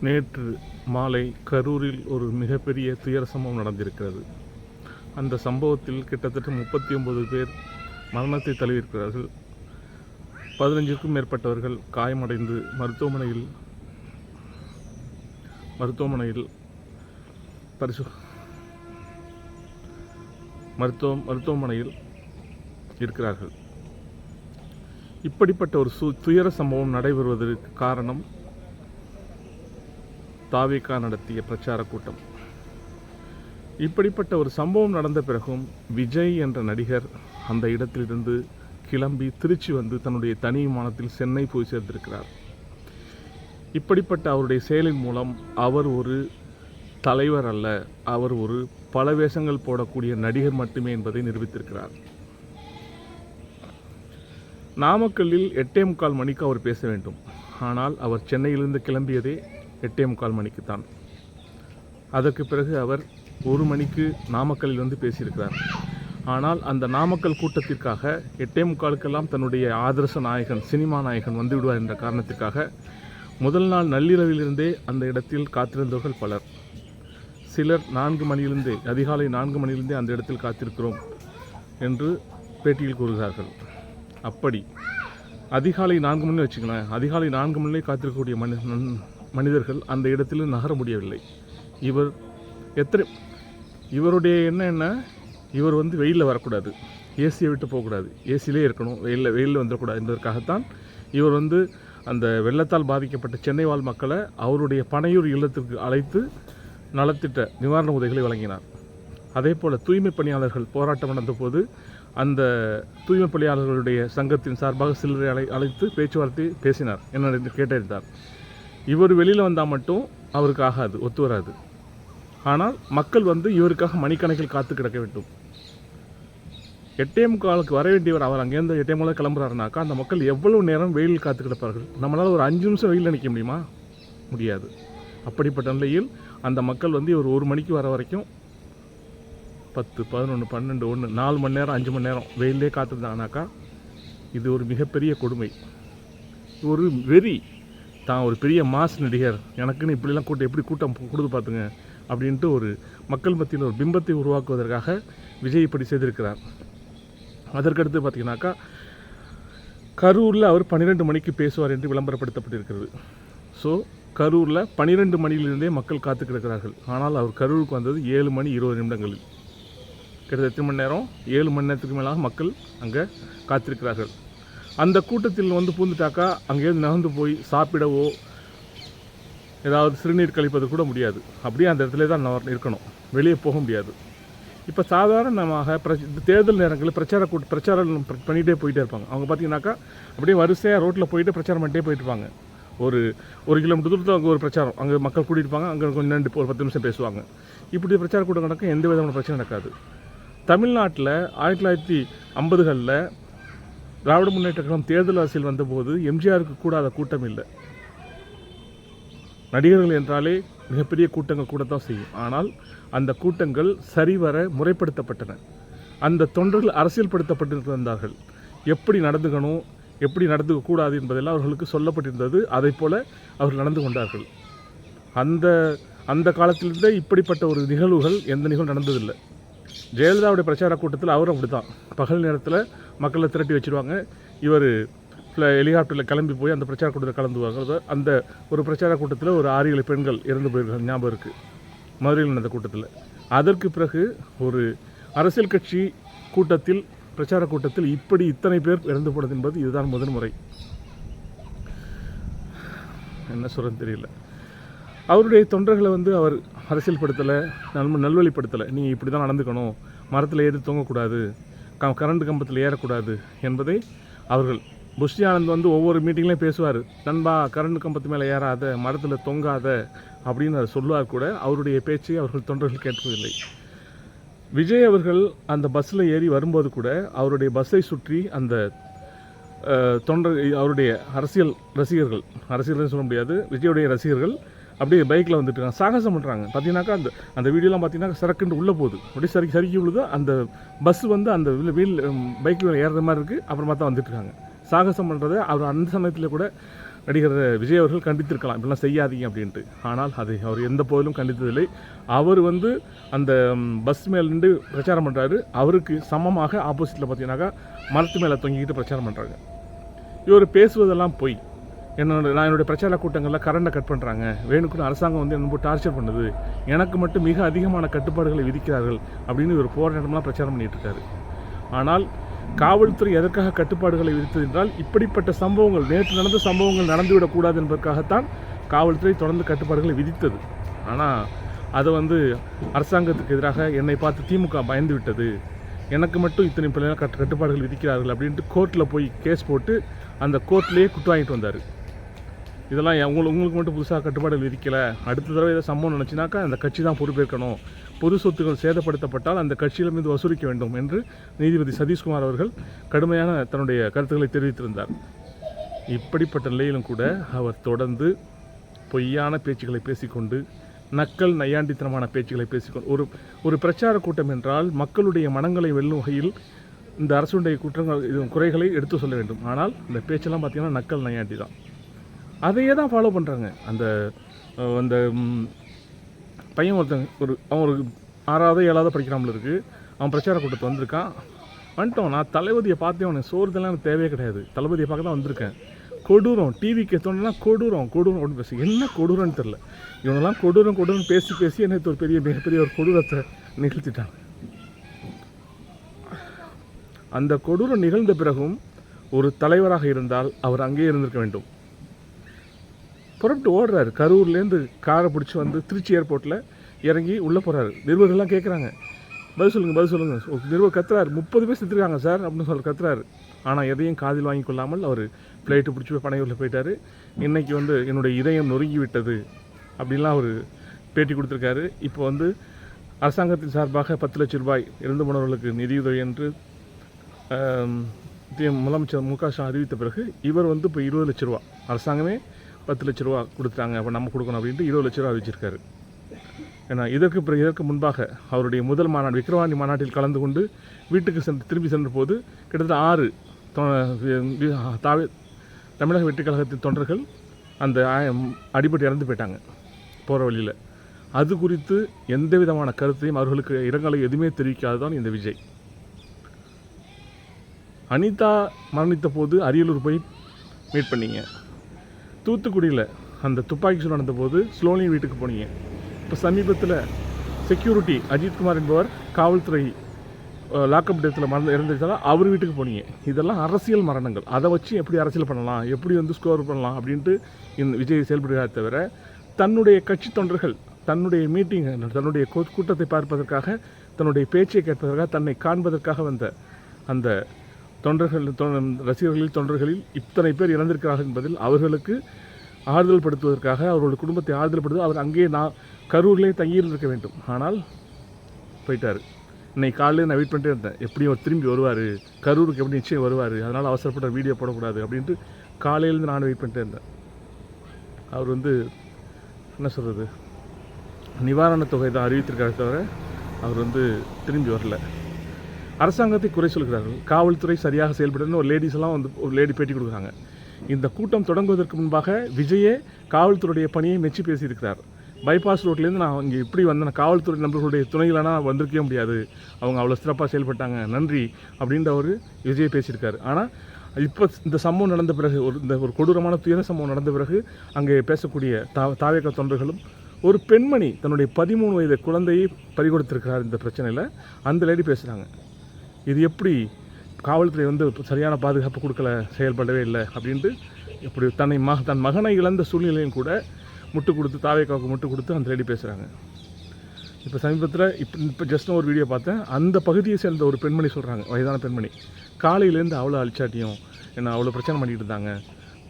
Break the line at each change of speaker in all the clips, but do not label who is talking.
நேற்று மாலை கரூரில் ஒரு மிகப்பெரிய துயர சம்பவம் நடந்திருக்கிறது. அந்த சம்பவத்தில் கிட்டத்தட்ட முப்பத்தி ஒன்பது பேர் மரணத்தை தழுவியிருக்கிறார்கள். பதினஞ்சுக்கும் மேற்பட்டவர்கள் காயமடைந்து மருத்துவமனையில் மருத்துவமனையில் பரிசு மருத்துவ மருத்துவமனையில் இருக்கிறார்கள். இப்படிப்பட்ட ஒரு சு துயர சம்பவம் நடைபெறுவதற்கு காரணம் தாவேகா நடத்திய பிரச்சார கூட்டம். இப்படிப்பட்ட ஒரு சம்பவம் நடந்த பிறகும் விஜய் என்ற நடிகர் அந்த இடத்திலிருந்து கிளம்பி திருச்சி வந்து தன்னுடைய தனி விமானத்தில் சென்னை போய் சேர்ந்திருக்கிறார். இப்படிப்பட்ட அவருடைய செயலின் மூலம் அவர் ஒரு தலைவர் அல்ல அவர் ஒரு பல வேஷங்கள் போடக்கூடிய நடிகர் மட்டுமே என்பதை நிரூபித்திருக்கிறார். நாமக்கல்லில் எட்டே முக்கால் மணிக்கு அவர் பேச வேண்டும். ஆனால் அவர் சென்னையிலிருந்து கிளம்பியதே எட்டே முக்கால் மணிக்கு தான் அதற்கு பிறகு அவர் ஒரு மணிக்கு நாமக்கல்லில் வந்து பேசியிருக்கிறார். ஆனால் அந்த நாமக்கல் கூட்டத்திற்காக எட்டே முக்காலுக்கெல்லாம் தன்னுடைய ஆதர்ச நாயகன் சினிமா நாயகன் வந்து விடுவார் என்ற காரணத்திற்காக முதல் நாள் நள்ளிரவிலிருந்தே அந்த இடத்தில் காத்திருந்தவர்கள் பலர். சிலர் நான்கு மணியிலிருந்தே அதிகாலை நான்கு மணியிலிருந்தே அந்த இடத்தில் காத்திருக்கிறோம் என்று பேட்டியில் கூறுகிறார்கள். அப்படி அதிகாலை நான்கு மணி வச்சுக்கலாம் அதிகாலை நான்கு மணிலே காத்திருக்கக்கூடிய மனி நன்- மனிதர்கள் அந்த இடத்தில் நகர முடியவில்லை. இவர் எத்தனை இவருடைய எண்ணம் என்ன? இவர் வந்து வெயிலில் வரக்கூடாது. ஏசியை விட்டு போகக்கூடாது. ஏசியிலே இருக்கணும். வெயிலில் வெயிலில் வந்துடக்கூடாது என்பதற்காகத்தான் இவர் வந்து அந்த வெள்ளத்தால் பாதிக்கப்பட்ட சென்னை வாழ் மக்களை அவருடைய பனையூர் இல்லத்திற்கு அழைத்து நலத்திட்ட நிவாரண உதவிகளை வழங்கினார். அதே போல் தூய்மை பணியாளர்கள் போராட்டம் நடந்தபோது அந்த தூய்மை பணியாளர்களுடைய சங்கத்தின் சார்பாக சிலரை அழை அழைத்து பேச்சுவார்த்தை பேசினார். என்ன என்று கேட்டறிந்தார். இவர் வெளியில் வந்தால் மட்டும் அவருக்கு ஆகாது ஒத்து வராது. ஆனால் மக்கள் வந்து இவருக்காக மணிக்கணக்கில் காத்து கிடக்க வேண்டும். எட்டே முக்காலுக்கு வர வேண்டியவர் அவர். அங்கேருந்து எட்டே முக்கால் கிளம்புறாருனாக்கா அந்த மக்கள் எவ்வளவு நேரம் வெயிலில் காத்து கிடப்பார்கள்? நம்மளால் ஒரு அஞ்சு நிமிஷம் வெயிலில் நிற்க முடியுமா? முடியாது. அப்படிப்பட்ட நிலையில் அந்த மக்கள் வந்து இவர் ஒரு மணிக்கு வர வரைக்கும் பத்து பதினொன்று பன்னெண்டு ஒன்று நாலு மணி நேரம் அஞ்சு மணி நேரம் வெயிலே காத்திருந்தாங்கனாக்கா இது ஒரு மிகப்பெரிய கொடுமை. ஒரு வெறி. தான் ஒரு பெரிய மாஸ் நடிகர். எனக்குன்னு இப்படிலாம் கூட்டம் எப்படி கூட்டம் கொடுத்து பார்த்துங்க அப்படின்ட்டு ஒரு மக்கள் மத்தியில் ஒரு பிம்பத்தை உருவாக்குவதற்காக விஜய் இப்படி செய்திருக்கிறார். அதற்கடுத்து பார்த்தீங்கன்னாக்கா கரூரில் அவர் பன்னிரெண்டு மணிக்கு பேசுவார் என்று விளம்பரப்படுத்தப்பட்டிருக்கிறது. ஸோ கரூரில் பன்னிரெண்டு மணியிலிருந்தே மக்கள் காத்து கிடக்கிறார்கள். ஆனால் அவர் கரூருக்கு வந்தது ஏழு மணி இருபது நிமிடங்களில். கிட்டத்தட்ட எத்தனை மணி நேரம்? ஏழு மணி நேரத்துக்கு மேலாக மக்கள் அங்கே காத்திருக்கிறார்கள். அந்த கூட்டத்தில் வந்து பூந்துட்டாக்கா அங்கேயிருந்து நகர்ந்து போய் சாப்பிடவோ ஏதாவது சிறுநீர் கழிப்பது கூட முடியாது. அப்படியே அந்த இடத்துல தான் இருக்கணும். வெளியே போக முடியாது. இப்போ சாதாரணமாக தேர்தல் நேரங்களில் பிரச்சார கூட்ட பிரச்சாரம் பண்ணிகிட்டே போயிட்டே இருப்பாங்க. அவங்க பார்த்தீங்கன்னாக்கா அப்படியே வரிசையாக ரோட்டில் போயிட்டு பிரச்சாரம் பண்ணிட்டே போயிட்டுருப்பாங்க ஒரு ஒரு கிலோமீட்டர் தூரத்தில் அங்கே ஒரு பிரச்சாரம். அங்கே மக்கள் கூட்டியிருப்பாங்க அங்கே கொஞ்சம் ரெண்டு ஒரு பத்து நிமிஷம் பேசுவாங்க. இப்படி பிரச்சார கூட்டம் நடக்க எந்த விதமான பிரச்சனை நடக்காது. தமிழ்நாட்டில் ஆயிரத்தி தொள்ளாயிரத்தி ஐம்பதுகளில் திராவிட முன்னேற்ற கழகம் தேர்தல் அரசியல் வந்தபோது எம்ஜிஆருக்கு கூடாத கூட்டம் இல்லை. நடிகர்கள் என்றாலே மிகப்பெரிய கூட்டங்கள் கூடத்தான் செய்யும். ஆனால் அந்த கூட்டங்கள் சரிவர முறைப்படுத்தப்பட்டன. அந்த தொண்டர்கள் அரசியல்படுத்தப்பட்டிருந்தார்கள். எப்படி நடந்துக்கணும் எப்படி நடந்துக்க கூடாது என்பதெல்லாம் அவர்களுக்கு சொல்லப்பட்டிருந்தது. அதைப் போல அவர்கள் நடந்து கொண்டார்கள். அந்த அந்த காலத்திலிருந்தே இப்படிப்பட்ட ஒரு நிகழ்வுகள் எந்த நிகழ்வு நடந்ததில்லை. ஜெயலலிதாவுடைய பிரச்சார கூட்டத்தில் அவரும் அப்படிதான் பகல் நேரத்தில் மக்களை திரட்டி வச்சிருவாங்க. இவர் ஹெலிகாப்டரில் கிளம்பி போய் அந்த பிரச்சார கூட்டத்தில் கலந்துவாங்க அந்த ஒரு பிரச்சார கூட்டத்தில் ஒரு ஆறு ஏழு பெண்கள் இறந்து போயிருக்காங்க ஞாபகம் இருக்குது மதுரையில் நடந்த கூட்டத்தில். அதற்கு பிறகு ஒரு அரசியல் கட்சி கூட்டத்தில் பிரச்சார கூட்டத்தில் இப்படி இத்தனை பேர் இறந்து போனது என்பது இதுதான் முதன்முறை. என்ன சொல்கிறது தெரியல. அவருடைய தொண்டர்களை வந்து அவர் அரசியல்படுத்தலை நல் நல்வழிப்படுத்தலை. நீங்கள் இப்படி தான் நடந்துக்கணும். மரத்தில் ஏறி தொங்கக்கூடாது. க கரண்ட் கம்பத்தில் ஏறக்கூடாது என்பதை அவர்கள் புஷ்டி ஆனந்த் வந்து ஒவ்வொரு மீட்டிங்லேயும் பேசுவார். நண்பா கரண்ட் கம்பத்து மேலே ஏறாத மரத்தில் தொங்காத அப்படின்னு அவர் சொல்லுவார் கூட அவருடைய பேச்சை அவர்கள் தொண்டர்கள் கேட்பதில்லை. விஜய் அவர்கள் அந்த பஸ்ஸில் ஏறி வரும்போது கூட அவருடைய பஸ்ஸை சுற்றி அந்த தொண்டர் அவருடைய அரசியல் ரசிகர்கள் அரசியல்னு சொல்ல முடியாது விஜயுடைய ரசிகர்கள் அப்படியே பைக்கில் வந்துட்டு இருக்காங்க. சாகசம் பண்ணுறாங்க பார்த்தீங்கன்னாக்கா அந்த அந்த வீடியோலாம் பார்த்தீங்கன்னா சரக்குண்டு உள்ளே போகுது. அப்படியே சரி சறுக்கி விழுது. அந்த பஸ் வந்து அந்த வீல் பைக்கில் ஏறுற மாதிரி இருக்குது அப்புறமா தான் வந்துட்டு இருக்காங்க. சாகசம் பண்ணுறதை அவர் அந்த சமயத்தில் கூட நடிகர் விஜய் அவர்கள் கண்டித்திருக்கலாம். இப்படிலாம் செய்யாதீங்க அப்படின்ட்டு. ஆனால் அதை அவர் எந்த போதிலும் கண்டித்ததில்லை. அவர் வந்து அந்த பஸ் மேல் நின்று பிரச்சாரம் பண்ணுறாரு அவருக்கு சமமாக ஆப்போசிட்டில் பார்த்தீங்கன்னாக்கா மரத்து மேலே தொங்கிக்கிட்டு பிரச்சாரம் பண்ணுறாங்க இவர் பேசுவதெல்லாம் பொய். என்னோட நான் என்னுடைய பிரச்சார கூட்டங்களில் கரண்டை கட் பண்ணுறாங்க வேணுக்குன்னு அரசாங்கம் வந்து என்ன டார்ச்சர் பண்ணுது. எனக்கு மட்டும் மிக அதிகமான கட்டுப்பாடுகளை விதிக்கிறார்கள் அப்படின்னு இவர் போகிற பிரச்சாரம் பண்ணிட்டு இருக்காரு. ஆனால் காவல்துறை எதற்காக கட்டுப்பாடுகளை விதித்தது என்றால் இப்படிப்பட்ட சம்பவங்கள் நேற்று நடந்த சம்பவங்கள் நடந்துவிடக்கூடாது என்பதற்காகத்தான் காவல்துறை தொடர்ந்து கட்டுப்பாடுகளை விதித்தது. ஆனால் அதை வந்து அரசாங்கத்துக்கு எதிராக என்னை பார்த்து திமுக பயந்து விட்டது. எனக்கு மட்டும் இத்தனை பிள்ளைங்க கட்டு கட்டுப்பாடுகள் விதிக்கிறார்கள் அப்படின்ட்டு கோர்ட்டில் போய் கேஸ் போட்டு அந்த கோர்ட்லேயே குட்டு வாங்கிட்டு வந்தார். இதெல்லாம் உங்களுக்கு உங்களுக்கு மட்டும் புதுசாக கட்டுப்பாடுகள் விதிக்கலை அடுத்த தடவை ஏதாவது சம்பவம் நினச்சினாக்கா அந்த கட்சி தான் பொறுப்பேற்கணும் பொது சொத்துக்கள் சேதப்படுத்தப்பட்டால் அந்த கட்சியில மீது வசூலிக்க வேண்டும் என்று நீதிபதி சதீஷ்குமார் அவர்கள் கடுமையான தன்னுடைய கருத்துக்களை தெரிவித்திருந்தார். இப்படிப்பட்ட நிலையிலும் கூட அவர் தொடர்ந்து பொய்யான பேச்சுக்களை பேசிக்கொண்டு நக்கல் நையாண்டித்தனமான பேச்சுக்களை பேசிக்கொண்டு ஒரு ஒரு பிரச்சார கூட்டம் என்றால் மக்களுடைய மனங்களை வெல்லும் வகையில் இந்த அரசுடைய குற்றங்கள் இது குறைகளை எடுத்து சொல்ல வேண்டும். ஆனால் இந்த பேச்செல்லாம் பார்த்திங்கன்னா நக்கல் நையாண்டி தான். அதையே தான் ஃபாலோ பண்ணுறாங்க அந்த அந்த பையன் ஒருத்தன் ஒரு அவன் ஒரு ஆறாவது ஏழாவது படிக்கிறாமல் இருக்குது அவன் பிரச்சார கூட்டத்தை வந்திருக்கான். வந்துட்டோம். நான் தளபதியை பார்த்தேன். அவனுக்கு சோறுதெல்லாம் எனக்கு தேவையே கிடையாது. தளபதியை பார்க்க தான் வந்திருக்கேன். கொடூரம். டிவிக்கு தோணுனா கொடூரம். கொடூரம் அப்படின்னு பேசி. என்ன கொடூரம்னு தெரில இவனெல்லாம் கொடூரம் கொடூரம் பேசி பேசி எனக்கு ஒரு பெரிய மிகப்பெரிய ஒரு கொடூரத்தை நிகழ்த்திட்டான். அந்த கொடூரம் நிகழ்ந்த பிறகும் ஒரு தலைவராக இருந்தால் அவர் அங்கேயே இருந்திருக்க வேண்டும். புறப்பட்டு ஓடுறாரு. கரூர்லேருந்து காரை பிடிச்சி வந்து திருச்சி ஏர்போர்ட்டில் இறங்கி உள்ளே போகிறாரு நிருபர்கள்லாம் கேட்குறாங்க பதில் சொல்லுங்கள் பதில் சொல்லுங்கள் நிருபர் கத்துறாரு. முப்பது பேர் செத்துருக்காங்க சார் அப்படின்னு சொல்லி கத்துறாரு. ஆனால் எதையும் காதில் வாங்கி கொள்ளாமல் அவர் ஃப்ளைட்டு பிடிச்சி போய் பனையூரில் போயிட்டார். இன்றைக்கி வந்து என்னுடைய இதயம் நொறுங்கி விட்டது அப்படின்லாம் அவர் பேட்டி கொடுத்துருக்காரு. இப்போ வந்து அரசாங்கத்தின் சார்பாக பத்து லட்சம் ரூபாய் இறந்து போனவர்களுக்கு நிதியுதவி என்று முதலமைச்சர் மு க ஸ்டாலின் அறிவித்த பிறகு இவர் வந்து இப்போ இருபது லட்ச ரூபா அரசாங்கமே பத்து லட்ச ரூபா கொடுத்தாங்க அப்போ நம்ம கொடுக்கணும் அப்படின்ட்டு இருபது லட்ச ரூபா அறிவிச்சிருக்காரு ஏன்னா இதற்கு பிறகு இதற்கு முன்பாக அவருடைய முதல் மாநாடு விக்ரவாணி மாநாட்டில் கலந்து கொண்டு வீட்டுக்கு சென்று திரும்பி சென்ற போது கிட்டத்தட்ட ஆறு தொ- தாவே தமிழக வெற்றி கழகத்தின் தொண்டர்கள் அந்த அடிபட்டு இறந்து போயிட்டாங்க போகிற வழியில். அது குறித்து எந்த விதமான கருத்தையும் அவர்களுக்கு இரங்கலை எதுவுமே தெரிவிக்காததான் இந்த விஜய். அனிதா மரணித்த போது அரியலூர் போய் மீட் பண்ணீங்க. தூத்துக்குடியில் அந்த துப்பாக்கி சூடு நடந்த போது ஸ்லோனி வீட்டுக்கு போனீங்க. இப்போ சமீபத்தில் செக்யூரிட்டி அஜித்குமார் என்பவர் காவல்துறை லாக்அப் டேத்தில் மறந்து இறந்துச்சாலும் அவர் வீட்டுக்கு போனீங்க. இதெல்லாம் அரசியல் மரணங்கள். அதை வச்சு எப்படி அரசியல் பண்ணலாம்? எப்படி வந்து ஸ்கோர் பண்ணலாம்? அப்படின்ட்டு இந்த விஜய் செயல்படுகிறார் தவிர தன்னுடைய கட்சி தொண்டர்கள் தன்னுடைய மீட்டிங் தன்னுடைய கூட்டத்தை பார்ப்பதற்காக தன்னுடைய பேச்சை கேட்பதற்காக தன்னை காண்பதற்காக வந்த அந்த தொண்டர்கள் ரசிகர்களில் தொண்டர்களில் இத்தனை பேர் இறந்திருக்கிறார்கள் என்பதில் அவர்களுக்கு ஆறுதல் படுத்துவதற்காக அவர்களுடைய குடும்பத்தை ஆறுதல் படுத்து அவர் அங்கேயே நான் கரூர்லேயே தங்கியிருந்திருக்க வேண்டும். ஆனால் போயிட்டார். இன்னைக்கு காலையில் நான் வெயிட் பண்ணிட்டே இருந்தேன். எப்படியும் அவர் திரும்பி வருவார். கரூருக்கு எப்படி நிச்சயம் வருவார். அதனால் அவசரப்பட்ட வீடியோ போடக்கூடாது அப்படின்ட்டு காலையிலேருந்து நான் வெயிட் பண்ணிட்டே இருந்தேன். அவர் வந்து என்ன சொல்கிறது நிவாரணத் தொகை தான் அறிவித்திருக்காரு தவிர அவர் வந்து திரும்பி வரல. அரசாங்கத்தை குறை சொல்கிறார்கள். காவல்துறை சரியாக செயல்படுதுன்னு ஒரு லேடிஸ் எல்லாம் வந்து ஒரு லேடி பேட்டி கொடுக்குறாங்க. இந்த கூட்டம் தொடங்குவதற்கு முன்பாக விஜயே காவல்துறையுடைய பணியை மெச்சி பேசியிருக்கிறார். பைபாஸ் ரோட்லேருந்து நான் இங்கே இப்படி வந்தேன். காவல்துறை நண்பர்களுடைய துணையிலனா வந்திருக்கவே முடியாது. அவங்க அவ்வளோ சிறப்பாக செயல்பட்டாங்க. நன்றி அப்படின்ற அவர் விஜய் பேசியிருக்காரு. ஆனால் இப்போ இந்த சம்பவம் நடந்த பிறகு ஒரு இந்த ஒரு கொடூரமான துயர சம்பவம் நடந்த பிறகு அங்கே பேசக்கூடிய தா தாவேக தொண்டர்களும் ஒரு பெண்மணி தன்னுடைய பதிமூணு வயது குழந்தையை பறிகொடுத்திருக்கிறார் இந்த பிரச்சனையில். அந்த லேடி பேசுகிறாங்க இது எப்படி காவல்துறை வந்து சரியான பாதுகாப்பு கொடுக்கல செயல்படவே இல்லை அப்படின்ட்டு இப்படி தன்னை மக தன் மகனை இழந்த சூழ்நிலையும் கூட முட்டு கொடுத்து தாவேக்காவுக்கு முட்டு கொடுத்து அந்த லேடி பேசுகிறாங்க இப்போ சமீபத்தில் இப்போ இப்போ ஜஸ்ட் ஒரு வீடியோ பார்த்தேன். அந்த பகுதியை சேர்ந்த ஒரு பெண்மணி சொல்கிறாங்க வயதான பெண்மணி. காலையிலேருந்து அவ்வளோ அழிச்சாட்டியும் என்ன அவ்வளோ பிரச்சனை பண்ணிகிட்டு இருந்தாங்க.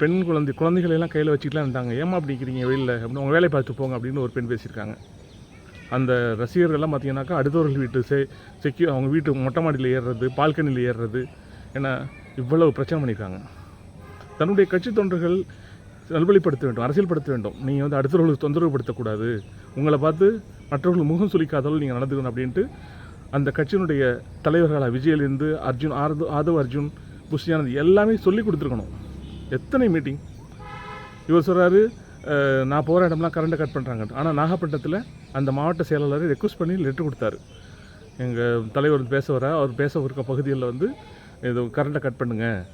பெண் குழந்தை குழந்தைகளெல்லாம் கையில் வச்சுக்கலாம் இருந்தாங்க. ஏமா அப்படி இருக்கிறீங்க வெளியில் அப்படின்னு உங்கள் வேலையை பார்த்து போங்க அப்படின்னு ஒரு பெண் பேசியிருக்காங்க. அந்த ரசிகர்கள்லாம் பார்த்தீங்கன்னாக்கா அடுத்தவர்கள் வீட்டு செ செக்யூ அவங்க வீட்டு மொட்டை மாடியில் ஏறுறது பால்கனியில் ஏறுறது. ஏன்னா இவ்வளவு பிரச்சனை பண்ணியிருக்காங்க. தன்னுடைய கட்சி தொண்டர்கள் நல்வழிப்படுத்த வேண்டும் அரசியல்படுத்த வேண்டும். நீங்கள் வந்து அடுத்தவர்களுக்கு தொந்தரவுப்படுத்தக்கூடாது உங்களை பார்த்து மற்றவர்கள் முகம் சுளிக்காதவர்கள் நீங்கள் நடந்துக்கணும் அப்படின்ட்டு அந்த கட்சியினுடைய தலைவர்களாக விஜயிலிருந்து அர்ஜுன் ஆர்து ஆதவ் அர்ஜுன் புஷ்யானந்த் எல்லாமே சொல்லி கொடுத்துருக்கணும். எத்தனை மீட்டிங்? இவர் சொல்கிறாரு நான் போகிற இடம்லாம் கரண்ட்டை கட் பண்ணுறாங்க ஆனால் நாகப்பட்டினத்தில் அந்த மாவட்ட செயலாளர் ரெக்வஸ்ட் பண்ணி லெட்ரு கொடுத்தாரு. எங்கள் தலைவர் வந்து பேச வர அவர் பேச இருக்க பகுதியில் வந்து இது கரண்ட்டை கட் பண்ணுங்க.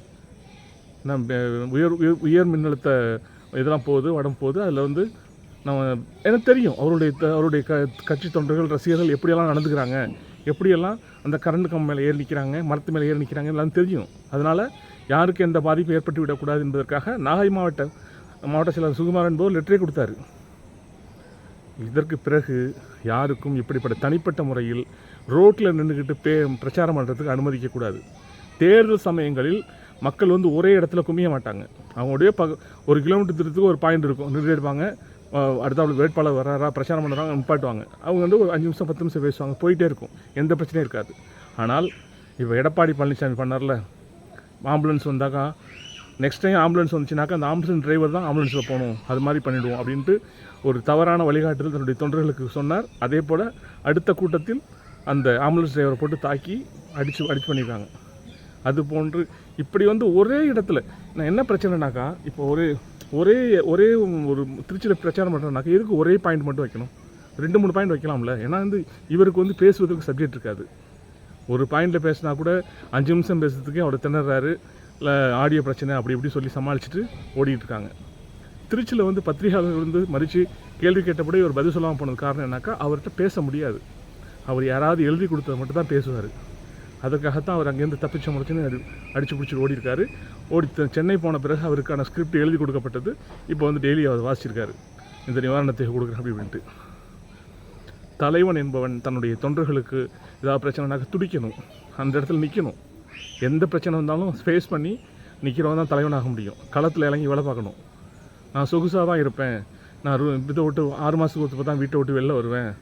நம்ம உயர் உயர் உயர் மின்னழுத்த இதெல்லாம் போகுது உடம்பு போகுது. அதில் வந்து நம்ம எனக்கு தெரியும் அவருடைய த- அவருடைய க கட்சி தொண்டர்கள் ரசிகர்கள் எப்படியெல்லாம் நடந்துக்கிறாங்க எப்படியெல்லாம் அந்த கரண்ட் கம் மேலே ஏறி நிற்கிறாங்க மரத்து மேலே ஏறி நிற்கிறாங்க எல்லாம் தெரியும். அதனால் யாருக்கு எந்த பாதிப்பும் ஏற்பட்டு விடக்கூடாது என்பதற்காக நாகை மாவட்ட மாவட்ட செயலாளர் சுகுமார் என்பவர் லெட்டரே கொடுத்தாரு. இதற்கு பிறகு யாருக்கும் இப்படிப்பட்ட தனிப்பட்ட முறையில் ரோட்டில் நின்றுக்கிட்டு பே பிரச்சாரம் பண்ணுறதுக்கு அனுமதிக்கக்கூடாது தேர்தல் சமயங்களில் மக்கள் வந்து ஒரே இடத்துல குமிய மாட்டாங்க. அவங்களுடைய பக ஒரு கிலோமீட்டர் தூரத்துக்கு ஒரு பாயிண்ட் இருக்கும். நிறுத்தி எடுப்பாங்க அடுத்த வேட்பாளர் வராரா பிரச்சாரம் பண்ணுறாங்க நிப்பாட்டுவாங்க. அவங்க வந்து ஒரு அஞ்சு நிமிஷம் பத்து நிமிஷம் பேசுவாங்க. போயிட்டே இருக்கும். எந்த பிரச்சனையும் இருக்காது. ஆனால் இப்போ எடப்பாடி பழனிசாமி பண்ணார்ல ஆம்புலன்ஸ் வந்தாக்கா நெக்ஸ்ட் டைம் ஆம்புலன்ஸ் வந்துச்சுனாக்கா அந்த ஆம்புலன்ஸ் டிரைவர் தான் ஆம்புலன்ஸில் போகணும். அது மாதிரி பண்ணிவிடுவோம் அப்படின்ட்டு ஒரு தவறான வழிகாட்டுதல் தன்னுடைய தொண்டர்களுக்கு சொன்னார். அதே போல் அடுத்த கூட்டத்தில் அந்த ஆம்புலன்ஸ் டிரைவரை போட்டு தாக்கி அடித்து அடிச்சு பண்ணியிருக்காங்க. அது போன்று இப்படி வந்து ஒரே இடத்துல நான் என்ன பிரச்சனைனாக்கா இப்போ ஒரே ஒரே ஒரே ஒரு திருச்சியில் பிரச்சாரம் பண்ணுறேனாக்கா எதுக்கு ஒரே பாயிண்ட் மட்டும் வைக்கணும்? ரெண்டு மூணு பாயிண்ட் வைக்கலாம்ல? ஏன்னா வந்து இவருக்கு வந்து பேசுவதற்கு சப்ஜெக்ட் இருக்காது. ஒரு பாயிண்டில் பேசினா கூட அஞ்சு நிமிஷம் பேசுறதுக்கே அவர் திணறாரு. இல்லை ஆடியோ பிரச்சனை அப்படி இப்படி சொல்லி சமாளிச்சுட்டு ஓடிட்டு இருக்காங்க திருச்சியில் வந்து பத்திரிகையாளர்கள் வந்து மறித்து கேள்வி கேட்டபடி ஒரு பதில் சொல்லாமல் போனது காரணம் என்னக்கா அவர்கிட்ட பேச முடியாது. அவர் யாராவது எழுதி கொடுத்தது மட்டும் தான் பேசுவார். அதற்காகத்தான் அவர் அங்கேருந்து தப்பிச்ச முடிச்சுன்னு அடி அடிச்சு பிடிச்சிட்டு ஓடிருக்காரு ஓடி த- சென்னை போன பிறகு அவருக்கான ஸ்கிரிப்ட் எழுதி கொடுக்கப்பட்டது. இப்போ வந்து டெய்லி அவர் வாசிச்சிருக்காரு. இந்த நிவாரணத்தை கொடுக்குறேன் அப்படி தலைவன் என்பவன் தன்னுடைய தொண்டர்களுக்கு ஏதாவது பிரச்சனைனாக்க துடிக்கணும். அந்த இடத்துல நிற்கணும் எந்த பிரச்சனை வந்தாலும் ஃபேஸ் பண்ணி நிற்கிறவன் தான் தலைவனாக முடியும். களத்தில் இறங்கி வேலை பார்க்கணும். நான் சொகுசாக தான் இருப்பேன். நான் ரு- இதை விட்டு ஆறு மாதத்துக்கு ஒருத்தப்ப தான் வீட்டை விட்டு வெளில வருவேன்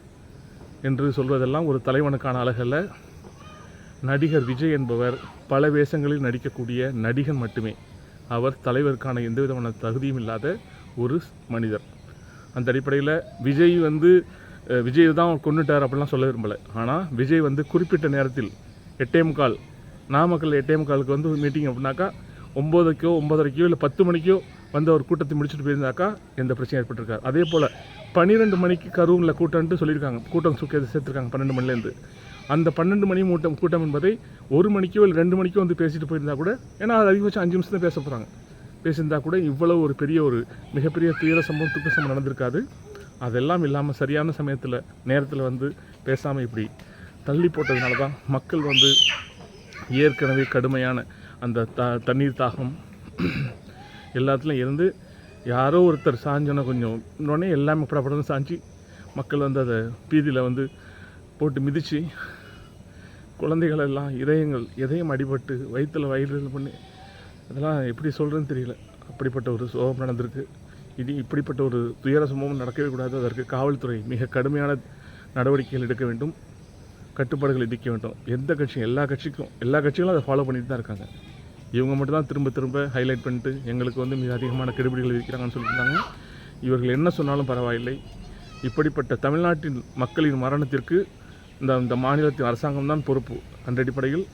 என்று சொல்வதெல்லாம் ஒரு தலைவனுக்கான அழகல்ல. நடிகர் விஜய் என்பவர் பல வேஷங்களில் நடிக்கக்கூடிய நடிகன் மட்டுமே. அவர் தலைவருக்கான எந்த விதமான தகுதியும் இல்லாத ஒரு மனிதர். அந்த அடிப்படையில் விஜய் வந்து விஜய் தான் கொண்டுட்டார் அப்படிலாம் சொல்ல விரும்பலை. ஆனால் விஜய் வந்து குறிப்பிட்ட நேரத்தில் எட்டே முக்கால் நாமக்கல் எட்டே முக்காலுக்கு வந்து மீட்டிங் அப்படின்னாக்கா ஒம்போதைக்கோ ஒம்பதரைக்கோ இல்லை பத்து மணிக்கோ வந்து அவர் கூட்டத்தை முடிச்சுட்டு போயிருந்தாக்கா எந்த பிரச்சனையும் ஏற்பட்டிருக்காரு அதே போல் பன்னிரெண்டு மணிக்கு கரூமில் கூட்டம்ட்டு சொல்லியிருக்காங்க. கூட்டம் சுக்கி சேர்த்துருக்காங்க பன்னெண்டு மணிலேருந்து. அந்த பன்னெண்டு மணி மூட்டம் கூட்டம் என்பதை ஒரு மணிக்கோ இல்லை ரெண்டு மணிக்கோ வந்து பேசிட்டு போயிருந்தா கூட ஏன்னா அது அதிகபட்சம் அஞ்சு நிமிஷம் தான் பேச போகிறாங்க பேசியிருந்தா கூட இவ்வளவு ஒரு பெரிய ஒரு மிகப்பெரிய துயர சம்பவம் துக்க சம்பவம் நடந்திருக்காது. அதெல்லாம் இல்லாமல் சரியான சமயத்தில் நேரத்தில் வந்து பேசாமல் இப்படி தள்ளி போட்டதுனால தான் மக்கள் வந்து ஏற்கனவே கடுமையான அந்த த தண்ணீர் தாகம் எல்லாத்துலையும் இருந்து யாரோ ஒருத்தர் சாஞ்சோன்னா கொஞ்சம் இன்னொன்னே எல்லாமே படப்படன்னு சாஞ்சி மக்கள் வந்து அதை பீதியில் வந்து போட்டு மிதித்து குழந்தைகள் எல்லாம் இதயங்கள் இதயம் அடிபட்டு வயிற்றில் வயிறு பண்ணி அதெல்லாம் எப்படி சொல்கிறேன்னு தெரியல. அப்படிப்பட்ட ஒரு சோகம் நடந்திருக்கு. இது இப்படிப்பட்ட ஒரு துயர சம்பவம் நடக்கவே கூடாது. அதற்கு காவல்துறை மிக கடுமையான நடவடிக்கைகள் எடுக்க வேண்டும். கட்டுப்பாடுகள் விதிக்க வேண்டும். எந்த கட்சியும் எல்லா கட்சிக்கும் எல்லா கட்சிகளும் அதை ஃபாலோ பண்ணிட்டு தான் இருக்காங்க. இவங்க மட்டும் தான் திரும்ப திரும்ப ஹைலைட் பண்ணிட்டு எங்களுக்கு வந்து மிக அதிகமான கெடுபிடிகள் விதிக்கிறாங்கன்னு சொல்லியிருந்தாங்க. இவர்கள் என்ன சொன்னாலும் பரவாயில்லை. இப்படிப்பட்ட தமிழ்நாட்டின் மக்களின் மரணத்திற்கு இந்த இந்த மாநிலத்தின் அரசாங்கம் தான் பொறுப்பு. அந்த அடிப்படையில்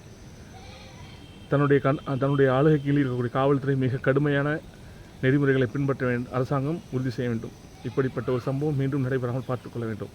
தன்னுடைய கண் தன்னுடைய ஆளுகை கீழ் இருக்கக்கூடிய காவல்துறை மிக கடுமையான நெறிமுறைகளை பின்பற்ற வேண்டும். அரசாங்கம் உறுதி செய்ய வேண்டும். இப்படிப்பட்ட ஒரு சம்பவம் மீண்டும் நடைபெறாமல் பார்த்துக்கொள்ள வேண்டும்.